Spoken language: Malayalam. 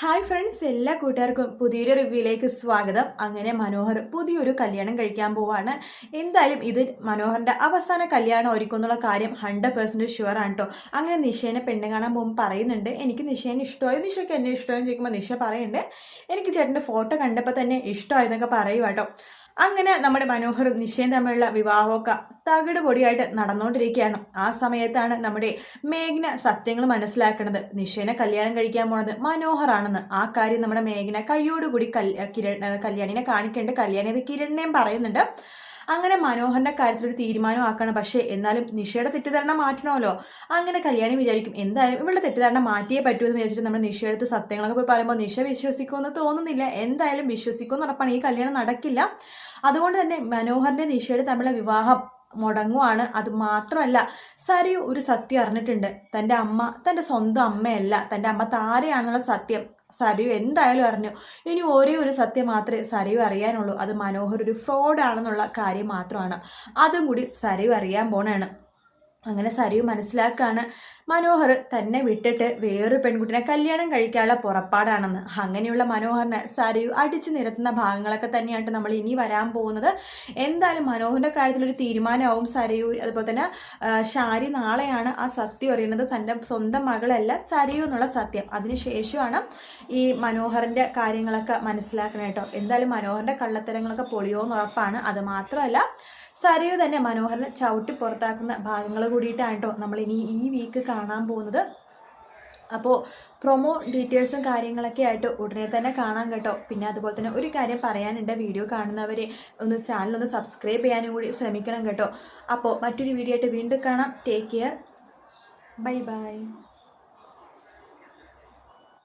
ഹായ് ഫ്രണ്ട്സ് എല്ലാ കൂട്ടുകാർക്കും പുതിയൊരു റിവ്യൂയിലേക്ക് സ്വാഗതം. അങ്ങനെ മനോഹർ പുതിയൊരു കല്യാണം കഴിക്കാൻ പോവാണ്. എന്തായാലും ഇത് മനോഹറിന്റെ അവസാന കല്യാണം ഒരുക്കുന്നുള്ള കാര്യം ഹൺഡ്രഡ് പെർസെന്റ് ഷുവർ ആണ് കേട്ടോ അങ്ങനെ നിഷേനെ പെണ്ണ് കാണാൻ പോകുമ്പോൾ പറയുന്നുണ്ട് എനിക്ക് നിഷേനെ ഇഷ്ടമായി. നിഷയ്ക്ക് എന്നെ ഇഷ്ടമായെന്ന് ചോദിക്കുമ്പോൾ നിഷ പറയുന്നുണ്ട് എനിക്ക് ചേട്ടന്റെ ഫോട്ടോ കണ്ടപ്പോൾ തന്നെ ഇഷ്ടമായെന്നൊക്കെ പറയുക കേട്ടോ അങ്ങനെ നമ്മുടെ മനോഹറും നിഷയും തമ്മിലുള്ള വിവാഹമൊക്കെ തകിട് പൊടിയായിട്ട് നടന്നുകൊണ്ടിരിക്കുകയാണ്. ആ സമയത്താണ് നമ്മുടെ മേഘ്ന സത്യങ്ങൾ മനസ്സിലാക്കുന്നത് നിഷേനെ കല്യാണം കഴിക്കാൻ പോണത് മനോഹറാണെന്ന്. ആ കാര്യം നമ്മുടെ മേഘന കിരൺ കല്യാണിനെ കാണിക്കേണ്ട. കല്യാണി അത് കിരണിനെയും പറയുന്നുണ്ട്. അങ്ങനെ ഒരു തീരുമാനം ആക്കണം പക്ഷേ എന്നാലും നിഷയുടെ തെറ്റിദ്ധാരണ മാറ്റണമല്ലോ. അങ്ങനെ കല്യാണി വിചാരിക്കും എന്തായാലും ഇവളുടെ തെറ്റിദ്ധാരണ മാറ്റിയേ പറ്റൂ എന്ന് വിചാരിച്ചിട്ട് നമ്മൾ നിഷയെടുത്ത് സത്യങ്ങളൊക്കെ പോയി പറയുമ്പോൾ നിഷ വിശ്വസിക്കുമെന്ന് തോന്നുന്നില്ല. എന്തായാലും വിശ്വസിക്കുമെന്ന് ഉറപ്പാണ്. ഈ കല്യാണം നടക്കില്ല. അതുകൊണ്ട് തന്നെ മനോഹറിന്റെ നിഷയുടെ തമ്മിലുള്ള വിവാഹം മുടങ്ങുവാണ്. അത് മാത്രമല്ല സരി ഒരു സത്യം അറിഞ്ഞിട്ടുണ്ട്. തന്റെ അമ്മ തന്റെ സ്വന്തം അമ്മയല്ല. തന്റെ അമ്മ താരയാണെന്നുള്ള സത്യം സരയു എന്തായാലും അറിഞ്ഞു. ഇനി ഒരേ ഒരു സത്യം മാത്രമേ സരയു അറിയാനുള്ളൂ. അത് മനോഹർ ഒരു ഫ്രോഡാണെന്നുള്ള കാര്യം മാത്രമാണ്. അതും കൂടി സരയു അറിയാൻ പോണാണ്. അങ്ങനെ സരിയു മനസ്സിലാക്കാണ്. മനോഹർ തന്നെ വിട്ടിട്ട് വേറൊരു പെൺകുട്ടിനെ കല്യാണം കഴിക്കാനുള്ള പുറപ്പാടാണെന്ന്. അങ്ങനെയുള്ള മനോഹറിനെ സരയു അടിച്ചു നിരത്തുന്ന ഭാഗങ്ങളൊക്കെ തന്നെയാണ് നമ്മൾ ഇനി വരാൻ പോകുന്നത്. എന്തായാലും മനോഹറിന്റെ കാര്യത്തിലൊരു തീരുമാനമാവും സരയു. അതുപോലെ തന്നെ ഷാരി നാളെയാണ് ആ സത്യം അറിയുന്നത്. തന്റെ സ്വന്തം മകളല്ല സരയു എന്നുള്ള സത്യം. അതിനുശേഷമാണ് ഈ മനോഹറിന്റെ കാര്യങ്ങളൊക്കെ മനസ്സിലാക്കണം കേട്ടോ. എന്തായാലും മനോഹറിന്റെ കള്ളത്തരങ്ങളൊക്കെ പൊളിയോന്ന് ഉറപ്പാണ്. അത് മാത്രമല്ല സരയു തന്നെ മനോഹറിനെ ചവിട്ടി പുറത്താക്കുന്ന ഭാഗങ്ങൾ കൂടിയിട്ടാണ് കേട്ടോ നമ്മൾ ഇനി ഈ വീക്ക് കാണാൻ പോകുന്നത്. അപ്പോൾ പ്രൊമോ ഡീറ്റെയിൽസും കാര്യങ്ങളൊക്കെ ആയിട്ട് ഉടനെ തന്നെ കാണാം കേട്ടോ. പിന്നെ അതുപോലെ തന്നെ ഒരു കാര്യം പറയാനുണ്ട് വീഡിയോ കാണുന്നവരെ ഒന്ന് ചാനലൊന്ന് സബ്സ്ക്രൈബ് ചെയ്യാനും കൂടി ശ്രമിക്കണം കേട്ടോ. അപ്പോൾ മറ്റൊരു വീഡിയോ ആയിട്ട് വീണ്ടും കാണാം. Take care bye bye